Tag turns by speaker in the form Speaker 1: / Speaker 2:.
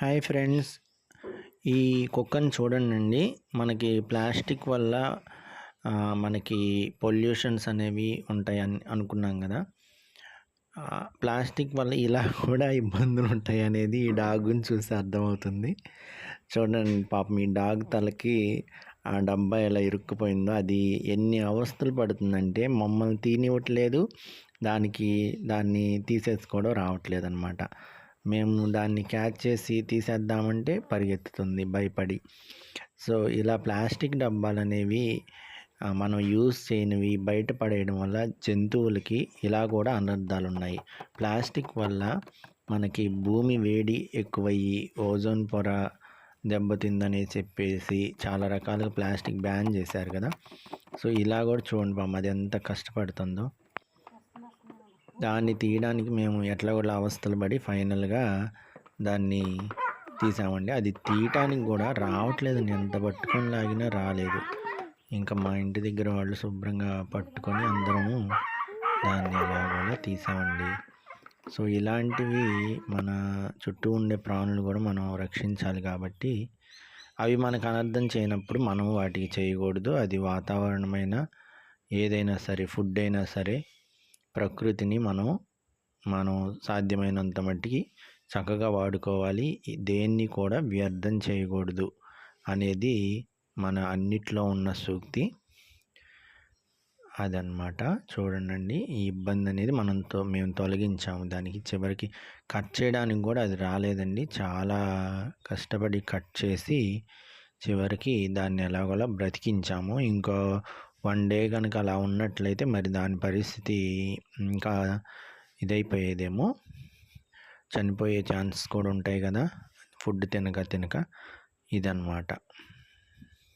Speaker 1: Hi friends. ఈ కుక్కని చూడండి మనకి ప్లాస్టిక్ వల్ల మనకి పొల్యూషన్స్ అనేవి ఉంటాయి అని అనుకున్నాం కదా. ప్లాస్టిక్ వల్ల ఇలా కూడా ఇబ్బందులు ఉంటాయి అనేది ఈ డాగ్ని చూసి అర్థమవుతుంది. చూడండి పాపం ఈ డాగ్ తలకి ఆ డబ్బా ఎలా ఇరుక్కుపోయిందో. అది ఎన్ని అవస్థలు పడుతుందంటే మమ్మల్ని తీనివ్వట్లేదు. దానికి దాన్ని తీసేసుకోవడం రావట్లేదు అనమాట మేము దాన్ని క్యాచ్ చేసి తీసేద్దామంటే పరిగెత్తుతుంది భయపడి. సో ఇలా ప్లాస్టిక్ డబ్బాలు అనేవి మనం యూజ్ చేయనివి బయట పడేయడం వల్ల జంతువులకి ఇలా కూడా అనర్థాలు ఉన్నాయి ప్లాస్టిక్ వల్ల మనకి భూమి వేడి ఎక్కువయ్యి ఓజోన్ పొర దెబ్బతిందని చెప్పేసి చాలా రకాలుగా ప్లాస్టిక్ బ్యాన్ చేశారు కదా. సో ఇలా కూడా చూడండి పాపం అది ఎంత కష్టపడుతుందో. దాన్ని తీయడానికి మేము ఎట్లా కూడా అవస్థలు పడి ఫైనల్గా దాన్ని తీసామండి. అది తీయటానికి కూడా రావట్లేదు. ఎంత పట్టుకొని లాగినా రాలేదు. ఇంకా మా ఇంటి దగ్గర వాళ్ళు శుభ్రంగా పట్టుకొని అందరము దాన్ని ఎలాగోలా తీసామండి. సో ఇలాంటివి మన చుట్టూ ఉండే ప్రాణులు కూడా మనం రక్షించాలి కాబట్టి అవి మనకు అనర్థం చేయనప్పుడు మనం వాటికి చేయకూడదు. అది వాతావరణమైన ఏదైనా సరే ఫుడ్ అయినా సరే ప్రకృతిని మనం మనం సాధ్యమైనంత మట్టికి చక్కగా వాడుకోవాలి. దేన్ని కూడా వ్యర్థం చేయకూడదు అనేది మన అన్నిట్లో ఉన్న సూక్తి. అదనమాట చూడండి ఈ ఇబ్బంది అనేది మనంతో మేము తొలగించాము. దానికి చివరికి కట్ చేయడానికి కూడా అది రాలేదండి. చాలా కష్టపడి కట్ చేసి చివరికి దాన్ని ఎలాగోలా బ్రతికించాము. ఇంకో వన్ డే కనుక అలా ఉన్నట్లయితే మరి దాని పరిస్థితి ఇంకా ఇదైపోయేదేమో. చనిపోయే ఛాన్సెస్ కూడా ఉంటాయి కదా. ఫుడ్ తినక తినక ఇదన్నమాట.